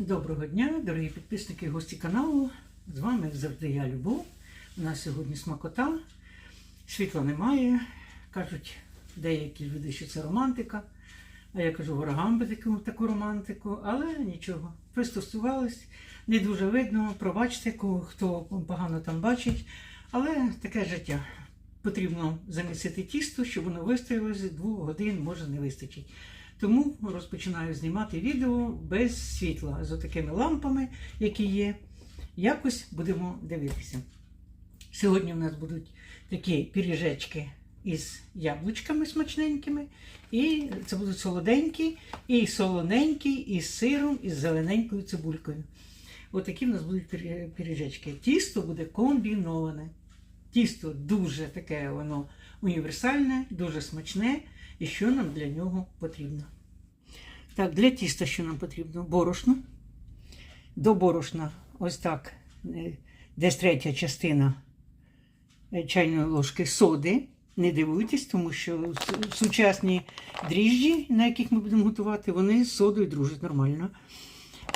Доброго дня, дорогі підписники і гості каналу. З вами завжди я Любов. У нас сьогодні смакота. Світла немає. Кажуть деякі люди, що це романтика. А я кажу, ворогам би таку, таку романтику, але нічого. Пристосувались, не дуже видно. Пробачте, хто погано там бачить. Але таке життя. Потрібно замісити тісто, щоб воно вистоялося двох годин, може не вистачить. Тому розпочинаю знімати відео без світла з такими лампами, які є. Якось будемо дивитися. Сьогодні у нас будуть такі піріжечки із яблучками смачненькими. І це будуть солоденькі, і солоненькі, і з сиром, і з зелененькою цибулькою. Отакі в нас будуть пиріжечки. Тісто буде комбіноване. Тісто дуже таке воно універсальне, дуже смачне. І що нам для нього потрібно? Так, для тіста що нам потрібно? Борошно. До борошна, ось так, е, десь третя частина е, чайної ложки соди. Не дивуйтесь, тому що сучасні дріжджі, на яких ми будемо готувати, вони з содою дружать нормально.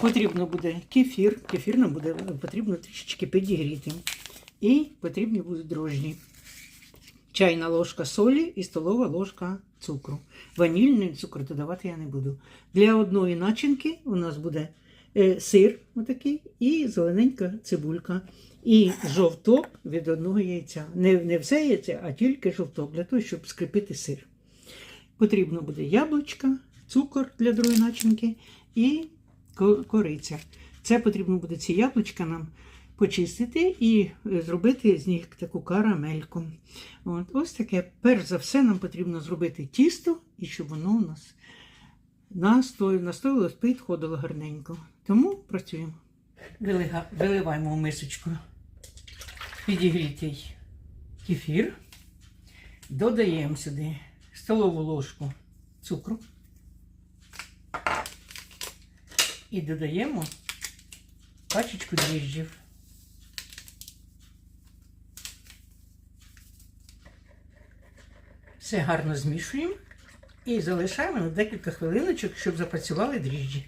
Потрібно буде кефір. Кефір нам буде потрібно трішечки підігріти. І потрібні будуть дрожжі чайна ложка солі і столова ложка цукру. Ванільний цукор додавати я не буду. Для одної начинки у нас буде е, сир отакий і зелененька цибулька. І жовток від одного яйця. Не, не все яйце, а тільки жовток, для того, щоб скріпити сир. Потрібно буде яблучка, цукор для другої начинки і кориця. Це потрібно буде ці яблучка нам почистити і е, зробити з них таку карамельку. От, ось таке. Перш за все, нам потрібно зробити тісто, і щоб воно у нас насто- настоїлось, підходило гарненько. Тому працюємо. Виливаємо в мисочку підігрітий кефір. Додаємо сюди столову ложку цукру. І додаємо пачечку дріжджів. Все гарно змішуємо і залишаємо на декілька хвилиночок, щоб запрацювали дріжджі.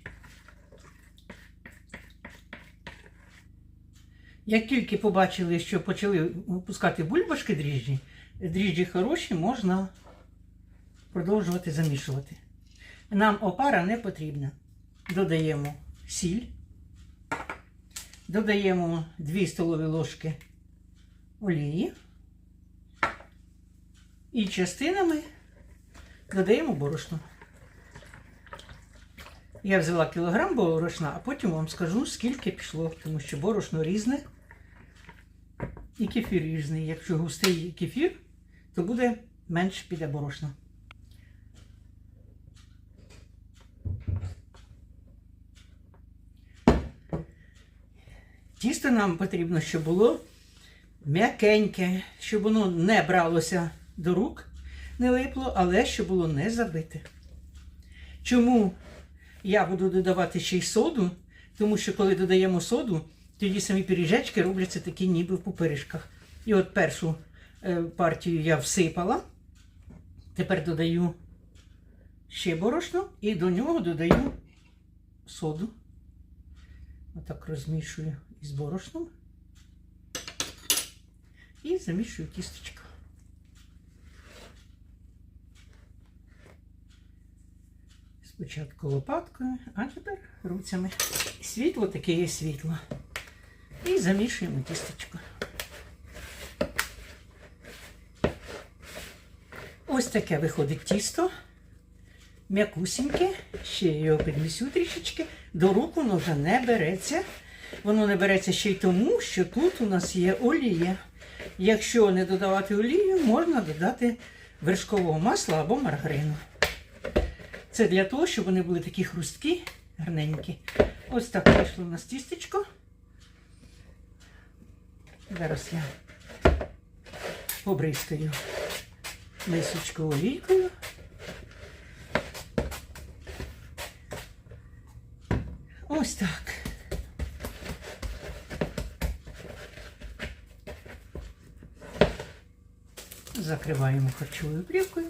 Як тільки побачили, що почали пускати бульбашки дріжджі, дріжджі хороші, можна продовжувати замішувати. Нам опара не потрібна. Додаємо сіль, додаємо 2 столові ложки олії і частинами додаємо борошно. Я взяла кілограм борошна, а потім вам скажу, скільки пішло, тому що борошно різне і кефір різний. Якщо густий кефір, то буде менше піде борошна. Тісто нам потрібно, щоб було м'якеньке, щоб воно не бралося до рук, не липло, але щоб було не забите. Чому я буду додавати ще й соду? Тому що коли додаємо соду, тоді самі пиріжечки робляться такі ніби в пупиришках. І от першу е, партію я всипала. Тепер додаю ще борошно і до нього додаю соду. Отак розмішую із борошном. І замішую тісточко. Спочатку лопаткою, а тепер руцями. Світло таке є світло. І замішуємо тісточко. Ось таке виходить тісто. М'якусіньке. Ще його підмісю трішечки. До рук воно вже не береться. Воно не береться ще й тому, що тут у нас є олія. Якщо не додавати олію, можна додати вершкового масла або маргарину. Це для того, щоб вони були такі хрусткі, гарненькі. Ось так вийшло у нас тістечко. Зараз я побризкаю мисочку олійкою. Ось так. Закриваємо харчовою плівкою.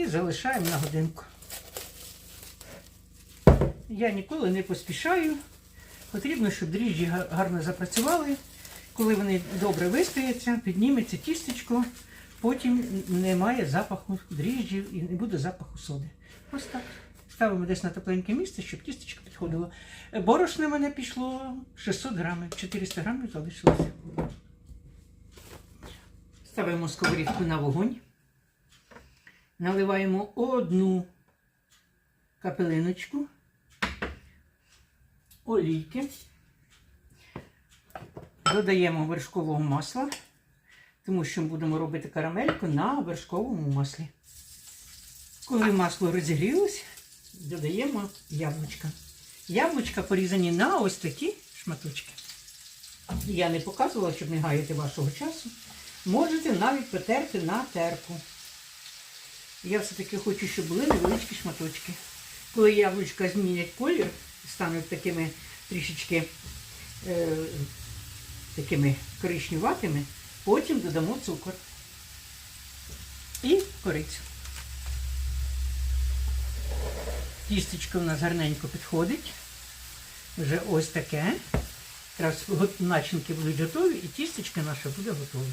І залишаємо на годинку. Я ніколи не поспішаю. Потрібно, щоб дріжджі гарно запрацювали. Коли вони добре вистояться, підніметься тістечко, потім немає запаху дріжджів і не буде запаху соди. Ось так. Ставимо десь на тепленьке місце, щоб тістечко підходило. Борошна мене пішло 600 грамів, 400 грамів залишилося. Ставимо сковорідку на вогонь. Наливаємо одну капелиночку олійки. Додаємо вершкового масла, тому що ми будемо робити карамельку на вершковому маслі. Коли масло розігрілось, додаємо яблучка. Яблучка порізані на ось такі шматочки. Я не показувала, щоб не гаяти вашого часу. Можете навіть потерти на терку. Я все-таки хочу, щоб були невеличкі шматочки. Коли яблучка змінять колір, стануть такими трішечки е, такими коричневатими, потім додамо цукор і корицю. Тістечко в нас гарненько підходить. Вже ось таке. Якраз начинки будуть готові і тістечко наше буде готове.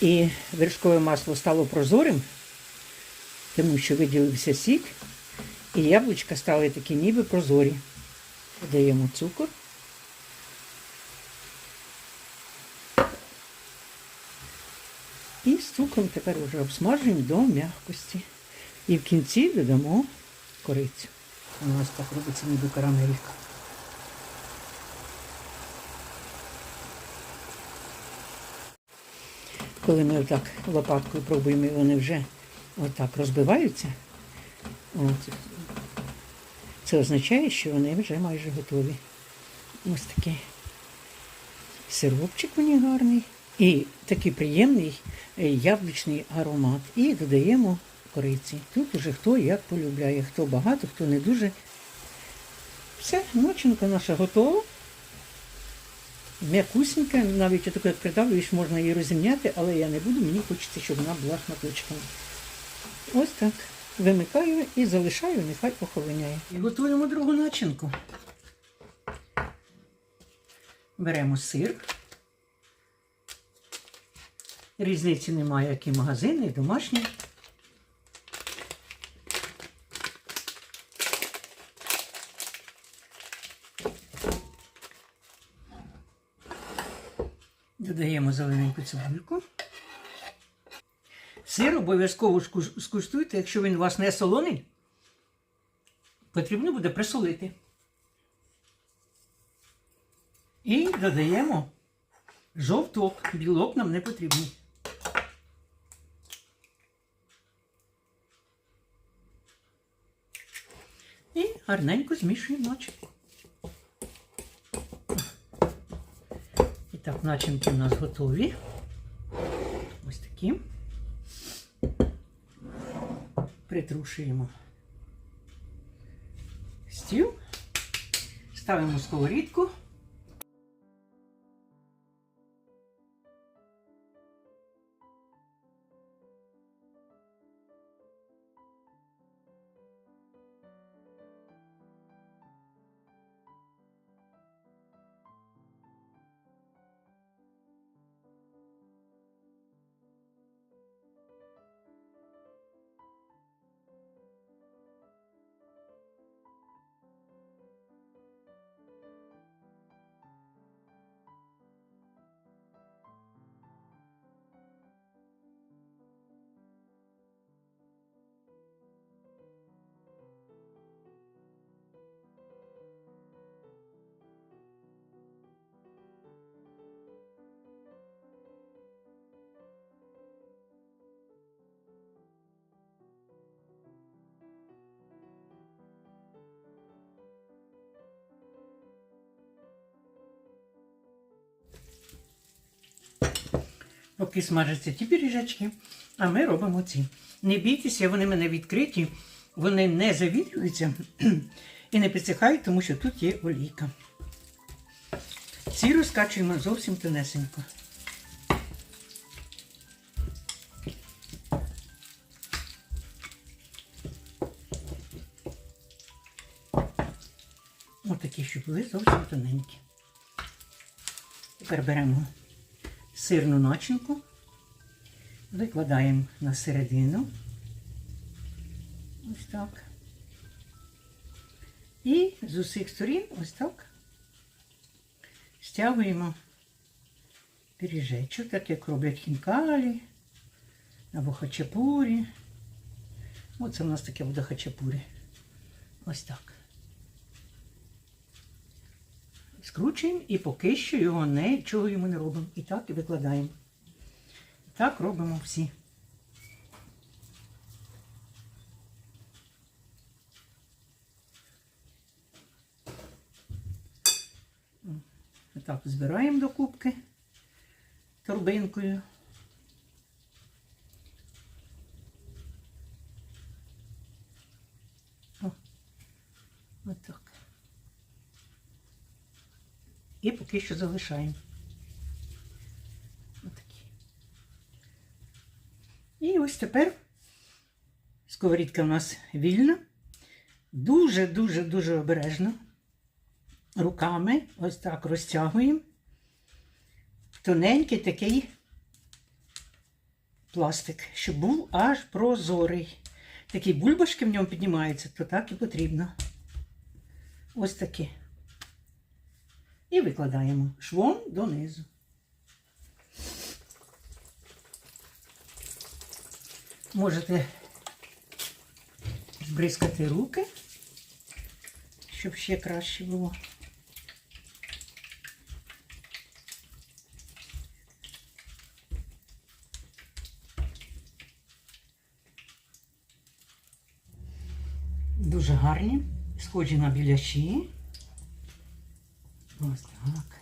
І вершкове масло стало прозорим, тому що виділився сік, і яблучка стали такі ніби прозорі. Додаємо цукор. І з цукром тепер вже обсмажуємо до м'якості. І в кінці додамо корицю. У нас так робиться ніби карамелька. Коли ми отак лопаткою пробуємо, і вони вже отак розбиваються, от, це означає, що вони вже майже готові. Ось такий сиропчик у них гарний. І такий приємний е, яблучний аромат. І додаємо кориці. Тут уже хто як полюбляє, хто багато, хто не дуже. Все, начинка наша готова. М'якусенька, навіть отаку, як придавлюєш, можна її розімняти, але я не буду, мені хочеться, щоб вона була шматочками. Ось так. Вимикаю і залишаю, нехай охолоняє. І готуємо другу начинку. Беремо сир. Різниці немає, які магазини, і домашні. Додаємо зелененьку цибульку. Сир обов'язково скуштуйте, якщо він у вас не солоний, потрібно буде присолити. І додаємо жовток. Білок нам не потрібний. І гарненько змішуємо начинку. І так, начинки у нас готові. Ось. Притрушуємо стіл, ставимо сковорідку. Поки смажаться ті пиріжечки, а ми робимо ці. Не бійтеся, вони мене відкриті. вони не завітрюються і не підсихають, тому що тут є олійка. Ці розкачуємо зовсім тонесенько. Отакі, щоб були зовсім тоненькі. Тепер беремо сирну начинку, викладаємо на середину. Ось так. І з усіх сторін ось так стягуємо пиріжечок, так як роблять хінкалі або хачапурі. Оце в нас таке буде хачапурі. Ось так. Скручуємо і поки що його нічого йому не робимо. І так і викладаємо. Так робимо всі. Так, збираємо до кубки торбинкою. О, отак. І поки що залишаємо. Отакі. І ось тепер сковорідка у нас вільна. Дуже-дуже-дуже обережно. Руками ось так розтягуємо. Тоненький такий пластик, щоб був аж прозорий. Такі бульбашки в ньому піднімаються, то так і потрібно. Ось такі. І викладаємо швом донизу. Можете збризкати руки, щоб ще краще було. Дуже гарні, схожі на біляші. Ось так.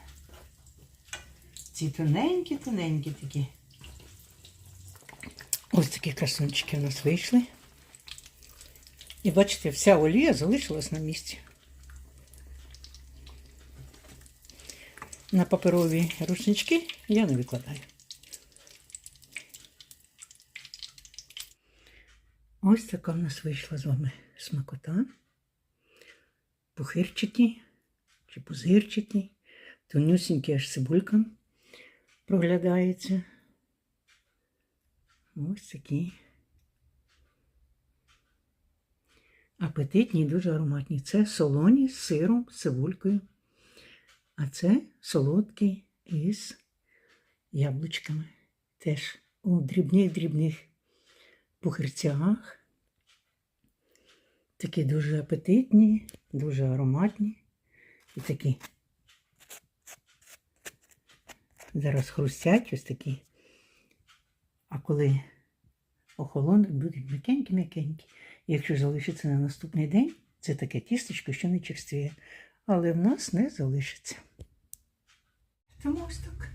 Ці тоненькі-тоненькі такі. Ось такі красунчики у нас вийшли. І бачите, вся олія залишилась на місці. На паперові рушнички я не викладаю. Ось така в нас вийшла з вами смакота. Пухирчаті чи пузирчаті, тонюсінький аж цибулька проглядається. Ось такі. Апетитні і дуже ароматні. Це солоні з сиром, з цибулькою. А це солодкі із яблучками. Теж у дрібних-дрібних пухирцях. Такі дуже апетитні, дуже ароматні. І такі. Зараз хрустять ось такі. А коли охолонуть, будуть м'якенькі-м'якенькі. Якщо залишиться на наступний день, це таке тістечко, що не черствіє. Але в нас не залишиться. Тому ось так.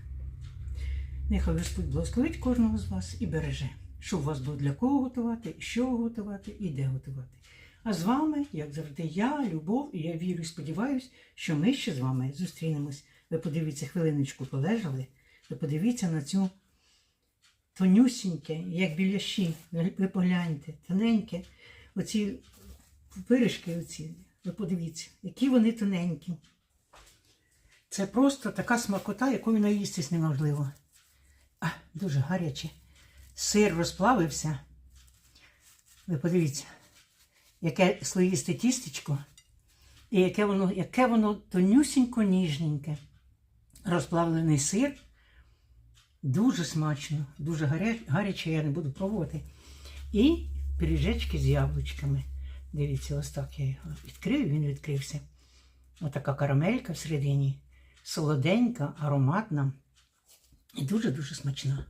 Нехай Господь благословить кожного з вас і береже, щоб у вас було для кого готувати, що готувати і де готувати. А з вами, як завжди, я, Любов, і я вірю і сподіваюся, що ми ще з вами зустрінемось. Ви подивіться, хвилиночку полежали, ви подивіться на цю тонюсіньке, як біляші. Ви погляньте, тоненьке. Оці пиріжки, оці, ви подивіться, які вони тоненькі. Це просто така смакота, якою наїстись неможливо. А, дуже гаряче. Сир розплавився. Ви подивіться, яке слоїсте тістечко, і яке воно яке воно тонюсінько ніжненьке. Розплавлений сир. Дуже смачно, дуже гаряче, я не буду пробувати. І пиріжечки з яблучками. Дивіться, ось так я його відкрив, він відкрився. Отака карамелька всередині. Солоденька, ароматна і дуже-дуже смачна.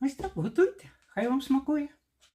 Ось так готуйте, хай вам смакує.